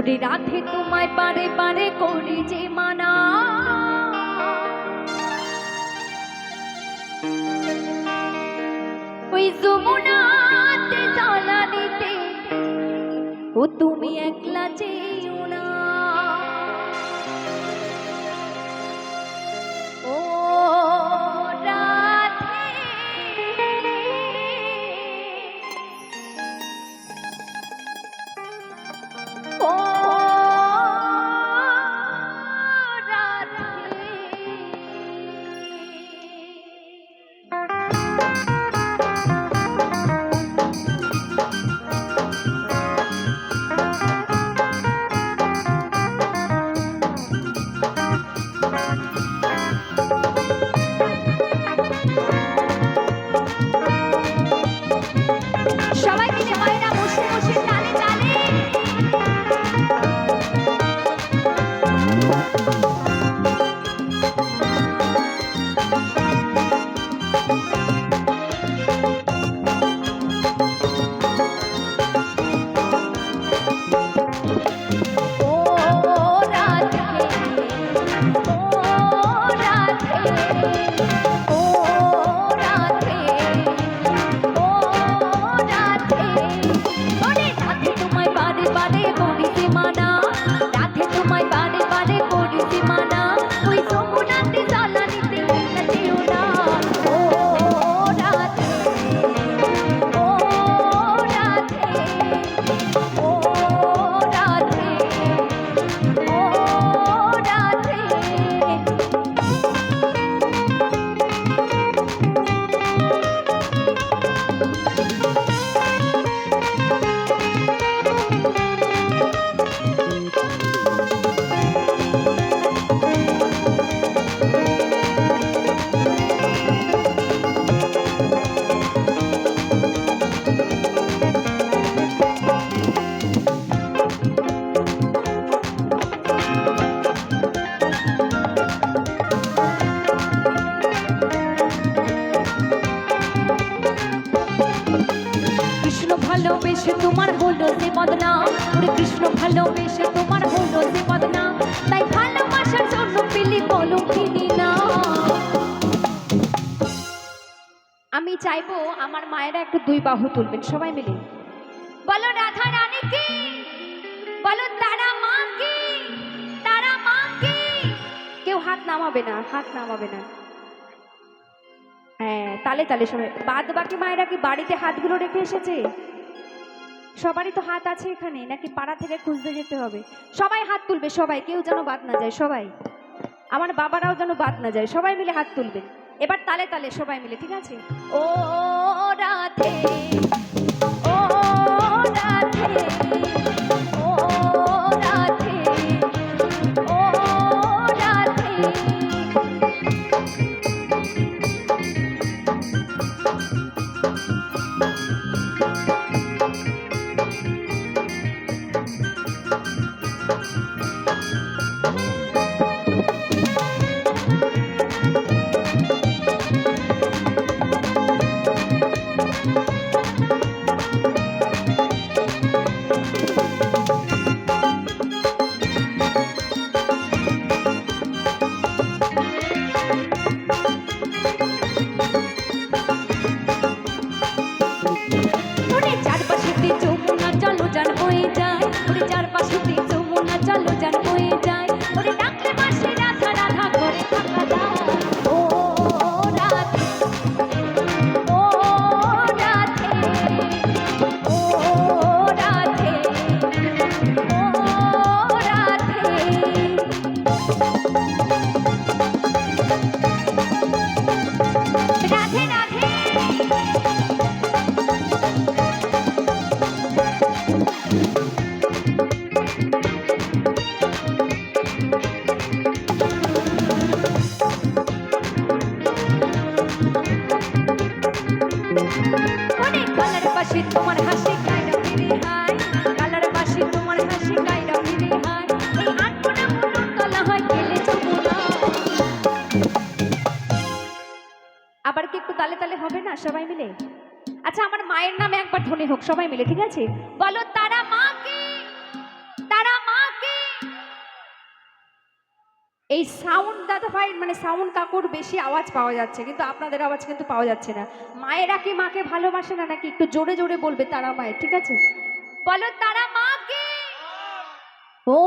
ওরে রাধে তোমায় পারে পারে করি যে মানা। ওই যমুনাতে জ্বালানিতে ও তুমি একলা যেও ভালোবেসে তোমার হলো যে বদনা। ওরে কৃষ্ণ, ভালোবেসে তোমার হলো যে বদনা। তাই ভালোবাসার জন্য পেলি বলো কিনি না। আমি চাইব আমার মায়েরা একটু দুই বাহু তুলবেন, সবাই মিলে। বলো রাধা রানী কি? বলো তারা মা কি? তারা মা কি? কেউ হাত নামাবে না, হাত নামাবে না। হ্যাঁ তালে তালে সবাই। বাদ বাকি মায়েরা কি বাড়িতে হাতগুলো রেখে এসেছে? সবারই তো হাত আছে এখানে, নাকি পাড়া থেকে খুঁজতে যেতে হবে? সবাই হাত তুলবে, সবাই, কেউ যেন বাদ না যায়, সবাই। আমার বাবারাও যেন বাদ না যায়, সবাই মিলে হাত তুলবে। এবার তালে তালে সবাই মিলে, ঠিক আছে? ও যায় হবে না, সবাই মিলে? আচ্ছা আমার মায়ের নামে একবার ধনী হোক, সবাই মিলে, ঠিক আছে? বলো, তারা মা কি? তারা মা কি? এই সাউন্ড, দাদা ভাই মানে সাউন্ড কাকুর বেশি আওয়াজ পাওয়া যাচ্ছে, কিন্তু আপনাদের আওয়াজ কিন্তু পাওয়া যাচ্ছে না। মায়েরা কি মাকে ভালোবাসে না, নাকি একটু জোরে জোরে বলবে তারা মায়ের, ঠিক আছে? বলো, তারা মা কি? ও